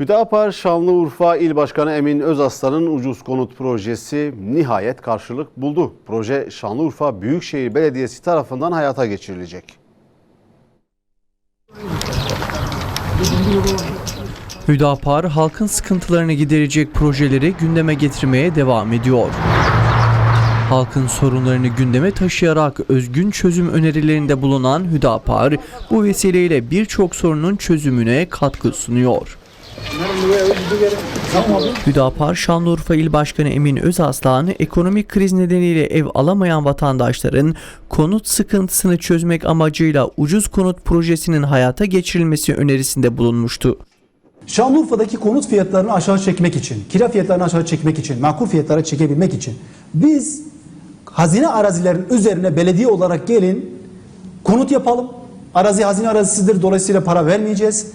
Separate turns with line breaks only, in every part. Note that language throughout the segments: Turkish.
Hüdapar Şanlıurfa İl Başkanı Emin Özaslan'ın ucuz konut projesi nihayet karşılık buldu. Proje Şanlıurfa Büyükşehir Belediyesi tarafından hayata geçirilecek.
Hüdapar halkın sıkıntılarını giderecek projeleri gündeme getirmeye devam ediyor. Halkın sorunlarını gündeme taşıyarak özgün çözüm önerilerinde bulunan Hüdapar bu vesileyle birçok sorunun çözümüne katkı sunuyor. Hüdapar Şanlıurfa İl Başkanı Emin Özaslan ekonomik kriz nedeniyle ev alamayan vatandaşların konut sıkıntısını çözmek amacıyla ucuz konut projesinin hayata geçirilmesi önerisinde bulunmuştu.
Şanlıurfa'daki konut fiyatlarını aşağı çekmek için, kira fiyatlarını aşağı çekmek için, makul fiyatlara çekebilmek için biz hazine arazilerin üzerine belediye olarak gelin konut yapalım. Arazi hazine arazisidir dolayısıyla para vermeyeceğiz.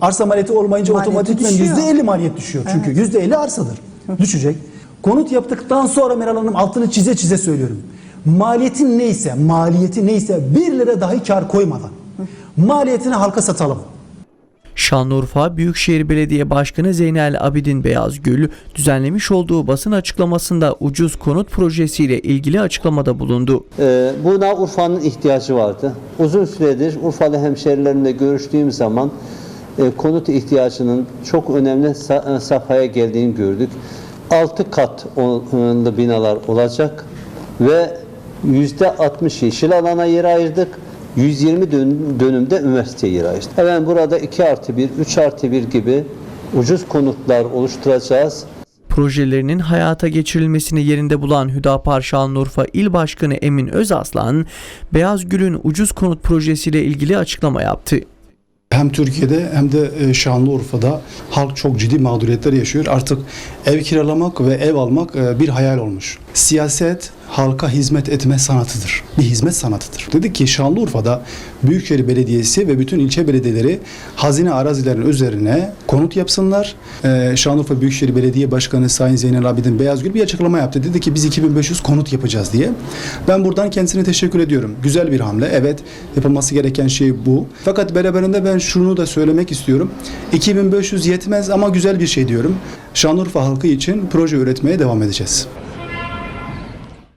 Arsa maliyeti olmayınca
Maliyeti
otomatikmen
düşüyor.
%50 maliyet düşüyor. Çünkü %50 arsadır. Düşecek. Konut yaptıktan sonra Meral Hanım altını çize çize söylüyorum. Maliyetin neyse, maliyeti neyse 1 lira dahi kar koymadan maliyetini halka satalım.
Şanlıurfa Büyükşehir Belediye Başkanı Zeynel Abidin Beyazgül düzenlemiş olduğu basın açıklamasında ucuz konut projesiyle ilgili açıklamada bulundu.
Ee, Buna Urfa'nın ihtiyacı vardı. Uzun süredir Urfalı hemşerilerimle görüştüğüm zaman e, konut ihtiyacının çok önemli e, safhaya geldiğini gördük. 6 katlı binalar olacak ve %60 yeşil alana yer ayırdık. 120 dön- dönümde üniversite yeri ayırdık. Hemen burada 2 artı 1, 3 artı 1 gibi ucuz konutlar oluşturacağız.
Projelerinin hayata geçirilmesini yerinde bulan Hüdapar Şanlıurfa İl Başkanı Emin Özaslan, Beyazgül'ün ucuz konut projesiyle ilgili açıklama yaptı.
Hem Türkiye'de hem de e, Şanlıurfa'da halk çok ciddi mağduriyetler yaşıyor. Artık ev kiralamak ve ev almak e, bir hayal olmuş. Siyaset halka hizmet etme sanatıdır. Bir hizmet sanatıdır. Dedik ki Şanlıurfa'da Büyükşehir Belediyesi ve bütün ilçe belediyeleri hazine arazilerin üzerine konut yapsınlar. E, Şanlıurfa Büyükşehir Belediye Başkanı Sayın Zeynel Abidin Beyazgül bir açıklama yaptı. Dedi ki biz 2500 konut yapacağız diye. Ben buradan kendisine teşekkür ediyorum. Güzel bir hamle. Evet yapılması gereken şey bu. Fakat beraberinde ben şunu da söylemek istiyorum. 2500 yetmez ama güzel bir şey diyorum. Şanlıurfa halkı için proje üretmeye devam edeceğiz.